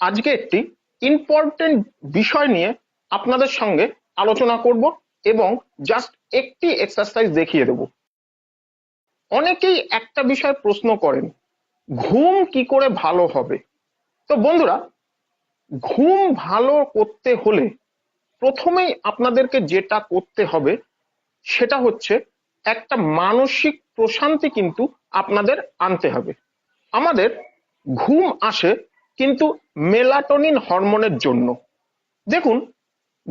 আজকে একটি ইম্পর্টেন্ট বিষয় নিয়ে আপনাদের সঙ্গে আলোচনা করব এবং জাস্ট একটি এক্সারসাইজ দেখিয়ে দেব। অনেকেই একটা বিষয় প্রশ্ন করেন, ঘুম কি করে ভালো হবে? তো বন্ধুরা, ঘুম ভালো করতে হলে প্রথমেই আপনাদেরকে যেটা করতে হবে, সেটা হচ্ছে একটা মানসিক প্রশান্তি কিন্তু আপনাদের আনতে হবে। আমাদের ঘুম আসে কিন্তু মেলাটোনিন হরমোনের জন্য। দেখুন,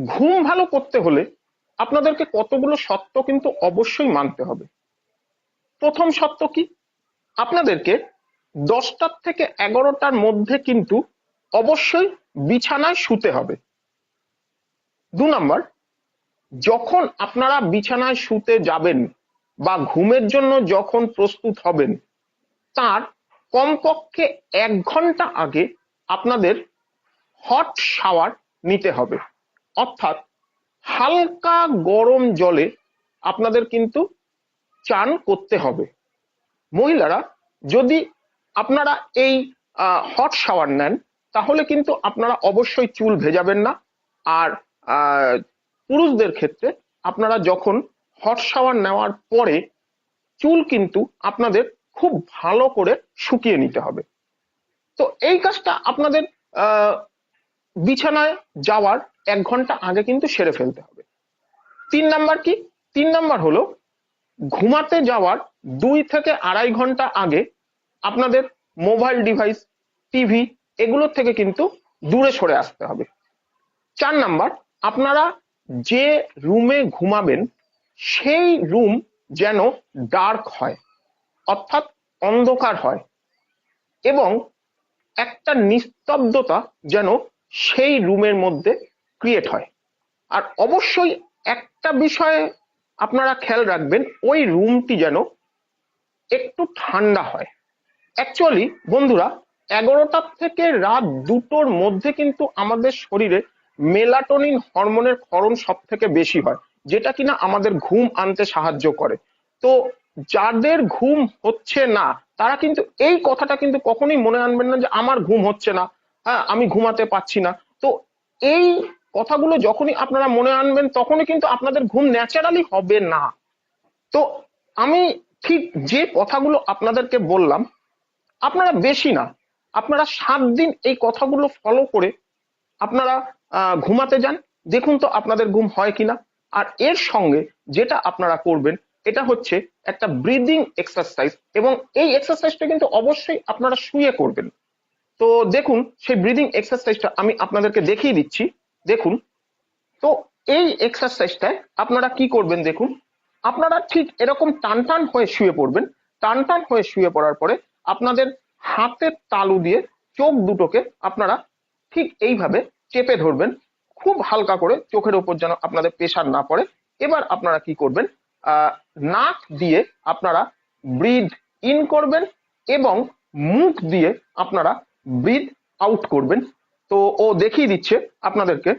ঘুম ভালো করতে হলে আপনাদেরকে কতগুলো সত্য কিন্তু অবশ্যই মানতে হবে। প্রথম সত্য কি? আপনাদেরকে দশটার থেকে এগারোটার মধ্যে কিন্তু অবশ্যই বিছানায় শুতে হবে। দু নম্বর, যখন আপনারা বিছানায় শুতে যাবেন বা ঘুমের জন্য যখন প্রস্তুত হবেন, তার কমপক্ষে এক ঘণ্টা আগে আপনাদের হট শাওয়ার নিতে হবে। অর্থাৎ হালকা গরম জলে আপনাদের কিন্তু চান করতে হবে। মহিলারা, যদি আপনারা এই হট শাওয়ার নেন, তাহলে কিন্তু আপনারা অবশ্যই চুল ভেজাবেন না। আর পুরুষদের ক্ষেত্রে আপনারা যখন হট শাওয়ার নেওয়ার পরে চুল কিন্তু আপনাদের খুব ভালো করে শুকিয়ে নিতে হবে। তো এই কাজটা আপনাদের বিছানায় যাওয়ার এক ঘণ্টা আগে কিন্তু সেরে ফেলতে হবে। তিন নাম্বার কি? তিন নাম্বার হলো, ঘুমাতে যাওয়ার দুই থেকে আড়াই ঘণ্টা আগে আপনাদের মোবাইল ডিভাইস, টিভি এগুলোর থেকে কিন্তু দূরে সরে আসতে হবে। চার নাম্বার, আপনারা যে রুমে ঘুমাবেন, সেই রুম যেন ডার্ক হয়। অর্থাৎ অন্ধকার হয় এবং একটা নিস্তব্ধতা যেন সেই রুমের মধ্যে ক্রিয়েট হয়। আর অবশ্যই একটা বিষয়ে আপনারা খেয়াল রাখবেন, ওই রুমটি যেন একটু ঠান্ডা হয়। অ্যাকচুয়ালি বন্ধুরা এগারোটার থেকে রাত দুটোর মধ্যে কিন্তু আমাদের শরীরে মেলাটোনিন হরমোনের ক্ষরণ সব থেকে বেশি হয়, যেটা কিনা আমাদের ঘুম আনতে সাহায্য করে। তো যাদের ঘুম হচ্ছে না, তারা কিন্তু এই কথাটা কিন্তু কখনোই মনে আনবেন না যে আমার ঘুম হচ্ছে না। হ্যাঁ আমি ঘুমাতে পারছি না। তো এই কথাগুলো যখনই আপনারা মনে আনবেন, তখনই কিন্তু আপনাদের ঘুম ন্যাচারালি হবে না। তো আমি ঠিক যে কথাগুলো আপনাদেরকে বললাম, আপনারা বেশি না। আপনারা সাত দিন এই কথাগুলো ফলো করে আপনারা ঘুমাতে যান। দেখুন তো আপনাদের ঘুম হয় কিনা। আর এর সঙ্গে যেটা আপনারা করবেন এটা হচ্ছে একটা ব্রিদিং এক্সারসাইজ এবং এই এক্সারসাইজটা কিন্তু অবশ্যই আপনারা শুয়ে করবেন। তো দেখুন, সেই ব্রিদিং এক্সারসাইজটা আমি আপনাদেরকে দেখিয়ে দিচ্ছি। দেখুন, তো এই এক্সারসাইজটায় আপনারা কি করবেন দেখুন, আপনারা ঠিক এরকম টান টান হয়ে শুয়ে পড়বেন। টান টান হয়ে শুয়ে পড়ার পরে আপনাদের হাতের তালু দিয়ে চোখ দুটোকে আপনারা ঠিক এইভাবে চেপে ধরবেন। খুব হালকা করে চোখের ওপর যেন আপনাদের প্রেশার না পড়ে। এবার আপনারা কি করবেন নাক দিয়ে আপনারা ব্রিদ ইন করবেন এবং মুখ দিয়ে আপনারা ব্রিদ আউট করবেন। তো ও দেখিয়ে দিচ্ছে আপনাদেরকে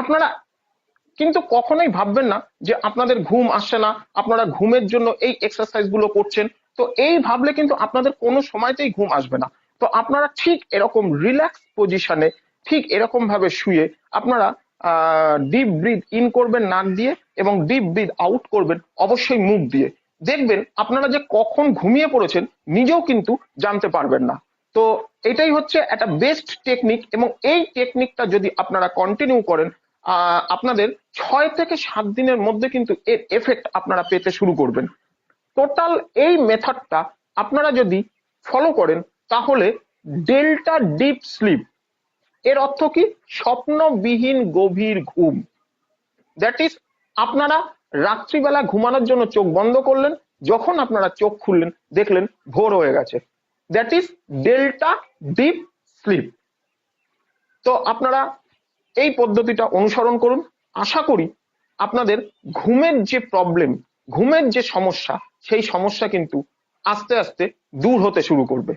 আপনারা কিন্তু কখনোই ভাববেন না যে আপনাদের ঘুম আসছে না, আপনারা ঘুমের জন্য এই এক্সারসাইজগুলো করছেন। তো এই ভাবলে কিন্তু আপনাদের কোনো সময়তেই ঘুম আসবে না। তো আপনারা ঠিক এরকম রিল্যাক্স পজিশনে ঠিক এরকম ভাবে শুয়ে আপনারা ডিপ ব্রিথ ইন করবেন নাক দিয়ে এবং ডিপ ব্রিথ আউট করবেন অবশ্যই মুখ দিয়ে। দেখবেন আপনারা যে কখন ঘুমিয়ে পড়েছেন নিজেও কিন্তু জানতে পারবেন না। তো এটাই হচ্ছে একটা বেস্ট টেকনিক এবং এই টেকনিকটা যদি আপনারা কন্টিনিউ করেন আপনাদের ছয় থেকে সাত দিনের মধ্যে কিন্তু এর এফেক্ট আপনারা পেতে শুরু করবেন। টোটাল এই মেথডটা আপনারা যদি ফলো করেন, তাহলে ডেল্টা ডিপ স্লিপ এর অর্থ কি? স্বপ্নবিহীন গভীর ঘুম। দ্যাট ইজ আপনারা রাত্রিবেলা ঘুমানোর জন্য চোখ বন্ধ করলেন, যখন আপনারা চোখ খুললেন, দেখলেন ভোর হয়ে গেছে। That is delta deep sleep তো আপনারা এই পদ্ধতিটা অনুসরণ করুন। আশা করি আপনাদের ঘুমের যে প্রবলেম ঘুমের যে সমস্যা, সেই সমস্যা কিন্তু আস্তে আস্তে দূর হতে শুরু করবে।